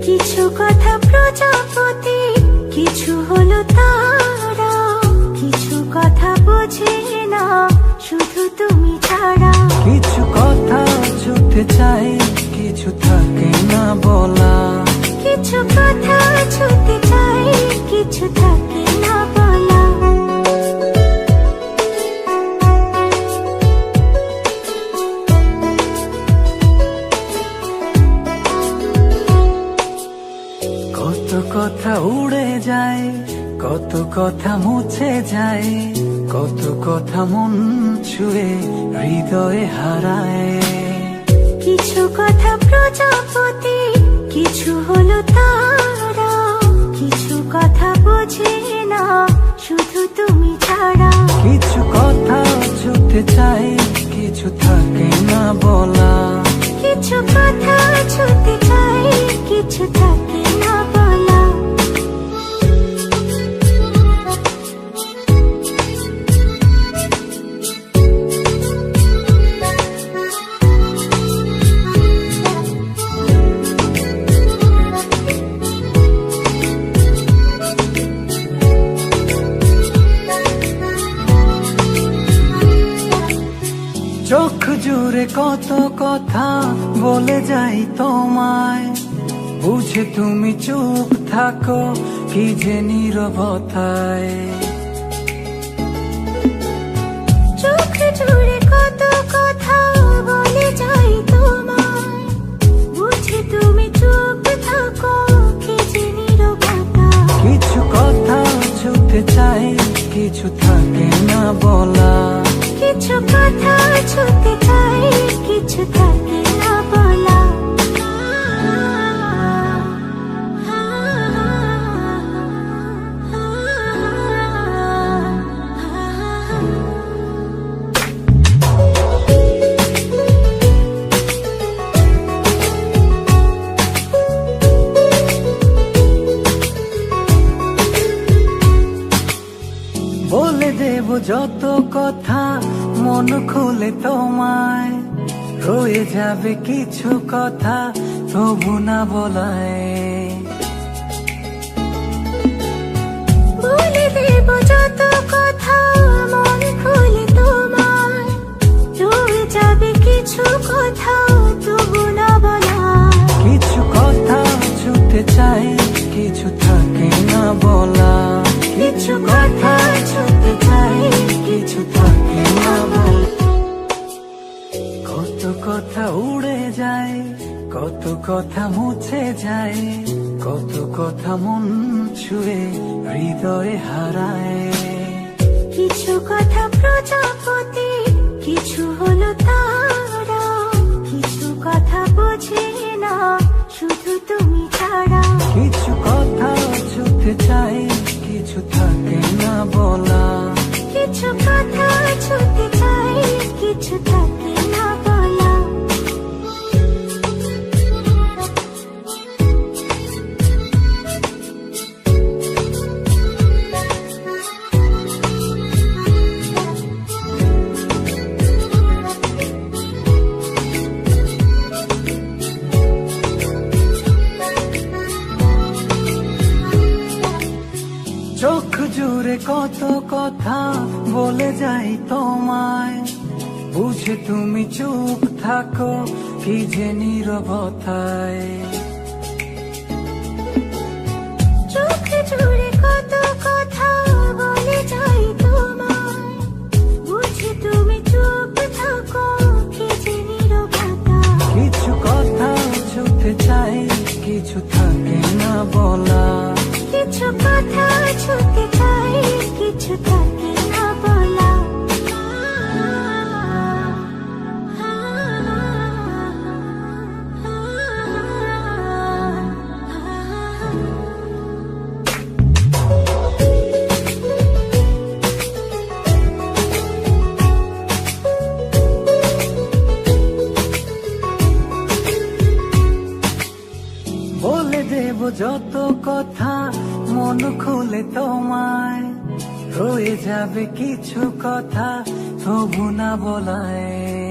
কিছু কথা প্রজাপতি, কিছু হলো তারা। কিছু কথা বোঝে না, শুধু তুমি ছাড়া। কিছু কথা ছুটে চাই কিছু থাকে কত কথা উড়ে যায় কত কথা মুছে যায় কত কথা মন ছুঁয়ে হৃদয়ে হারায়। কিছু কথা প্রজাপতি কিছু হলো তারা কিছু কথা বোঝে না শুধু তুমি ছাড়া। কিছু কথা ছুটে চাই কিছু থাকে না বলা। কিছু কথা ছুতে জুড়ে কত কথা বলে যাই তোমায়। বুঝে তুমি চুপ থাকো কি যে নীরবতায়। চোখ জুড়ে কত কথা বলে যাই তোমায়। বুঝি তুমি চুপ থাকো কি যে নীরবতা কিছু কথা ছুটে চাই কিছু দেব যত কথা মন খুলে তোমায়। রয়ে যাবে কিছু কথা তবু না বলায়। বলে দেব যত কথা মন খুলে তোমায়। রয়ে যাবে কিছু কথা তবু না বলা কিছু কথা ছুটে চাই কিছু থাকে না বলা। কথা মুছে যায় কত কথা মন ছুঁয়ে হৃদয়ে হারায়। কিছু কথা প্রজাপতি কিছু হলো তারা। কিছু কথা বোঝে না শুধু তুমি ছাড়া। কিছু কথা ছুটে চাই চোখ জুড়ে কত কথা বলে যাই তোমায়। বুঝে তুমি চুপ থাকো কি যে নীরবতায়। কিছু থাকে না বলা। যত কথা মন খুলে তোমায়। রয়ে যাবে কিছু কথা তবু না বলায়।